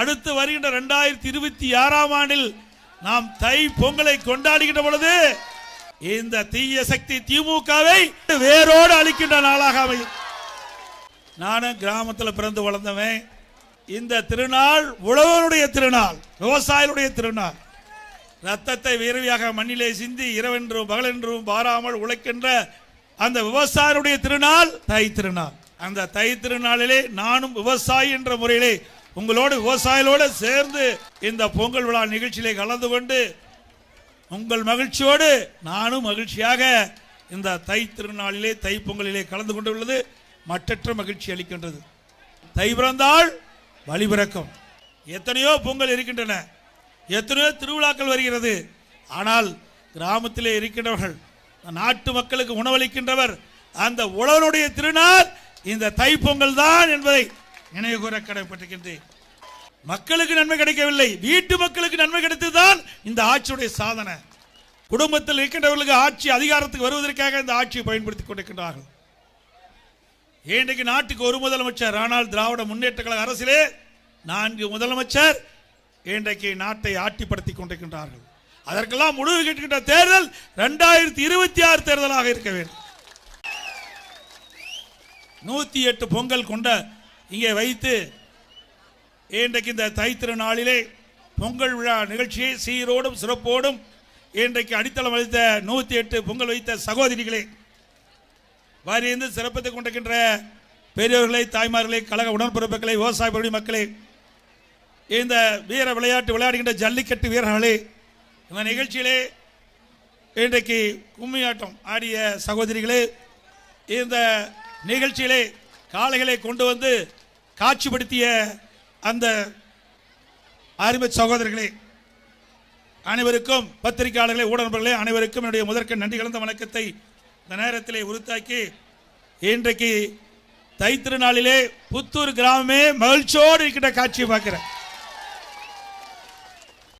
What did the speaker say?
அடுத்து வருகின்ற இரண்டாயிரத்தி இருபத்தி ஆறாம் ஆண்டில் நாம் தை பொங்கலை கொண்டாடுகின்ற பொழுது இந்த தீய சக்தி திமுகவை வேரோடு அழிக்கின்ற நாளாக அமையும். நானும் கிராமத்தில் பிறந்து வளர்ந்தவன். இந்த திருநாள் உழவனுடைய திருநாள் விவசாயிகளுடைய திருநாள். ரத்தத்தை வீரவியாக மண்ணிலே சிந்தி இரவென்றும் பகலென்றும் பாராமல் உழைக்கின்ற அந்த விவசாயியுடைய திருநாள் தை திருநாள். அந்த தை திருநாளிலே நானும் விவசாயி என்ற முறையிலே உங்களோடு விவசாயிகளோடு சேர்ந்து இந்த பொங்கல் விழா நிகழ்ச்சியிலே கலந்து கொண்டு உங்கள் மகிழ்ச்சியோடு நானும் மகிழ்ச்சியாக இந்த தை திருநாளிலே தை பொங்கலிலே கலந்து கொண்டுள்ளது. மற்றற்ற மகிழ்ச்சி அளிக்கின்றது. தை பிறந்தால் வழிபிறக்கம் எத்தனையோ பொங்கல் இருக்கின்றன. எத்தனையோ திருவிழாக்கள் வருகிறது. ஆனால் கிராமத்திலே இருக்கின்றவர்கள் நாட்டு மக்களுக்கு உணவளிக்கின்றவர் அந்த உழவனுடைய திருநாள் இந்த தைப்பொங்கல் தான் என்பதை நினைவு கூற கடமைப்பட்டிருக்கின்றேன் மக்களுக்கு நன்மை கிடைக்கவில்லை. வீட்டு மக்களுக்கு நன்மை கிடைத்ததுதான் இந்த ஆட்சியுடைய சாதனை. குடும்பத்தில் இருக்கின்றவர்களுக்கு ஆட்சி அதிகாரத்துக்கு வருவதற்காக இந்த ஆட்சியை பயன்படுத்திக் கொண்டிருக்கின்றார்கள். இன்றைக்கு நாட்டுக்கு ஒரு முதலமைச்சர் ஆனால் திராவிட முன்னேற்ற கழக அரசிலே நான்கு முதலமைச்சர் இன்றைக்கு நாட்டை ஆட்டிப்படுத்திக் கொண்டிருக்கின்றார்கள். அதற்கெல்லாம் முடிவு கேட்டுக்கின்ற தேர்தல் இரண்டாயிரத்தி இருபத்தி ஆறு தேர்தலாக இருக்க வேண்டும். நூத்தி எட்டு பொங்கல் கொண்ட இங்கே வைத்து இன்றைக்கு இந்த தைத்திரு நாளிலே பொங்கல் விழா நிகழ்ச்சியை சீரோடும் சிறப்போடும் இன்றைக்கு அடித்தளம் அளித்த நூற்றி எட்டு பொங்கல் வைத்த சகோதரிகளே வாரியிருந்து சிறப்பித்துக் கொண்டிருக்கின்ற பெரியவர்களை தாய்மார்களை கழக உடன்பிறப்புகளை விவசாய பகுதி மக்களே இந்த வீர விளையாட்டு விளையாடுகின்ற ஜல்லிக்கட்டு வீரர்களே இந்த நிகழ்ச்சியிலே இன்றைக்கு கும்மியாட்டம் ஆடிய சகோதரிகளே இந்த நிகழ்ச்சியிலே காளைகளை கொண்டு வந்து காட்சிப்படுத்திய அந்த அருமை சகோதரர்களே அனைவருக்கும் பத்திரிகையாளர்களே ஊடகங்களே அனைவருக்கும் என்னுடைய முதற்க நன்றி கலந்த வணக்கத்தை இந்த நேரத்திலே உறுத்தாக்கி இன்றைக்கு தைத்திருநாளிலே புத்தூர் கிராமமே மகிழ்ச்சியோடு இருக்கின்ற காட்சியை பார்க்கிறேன்.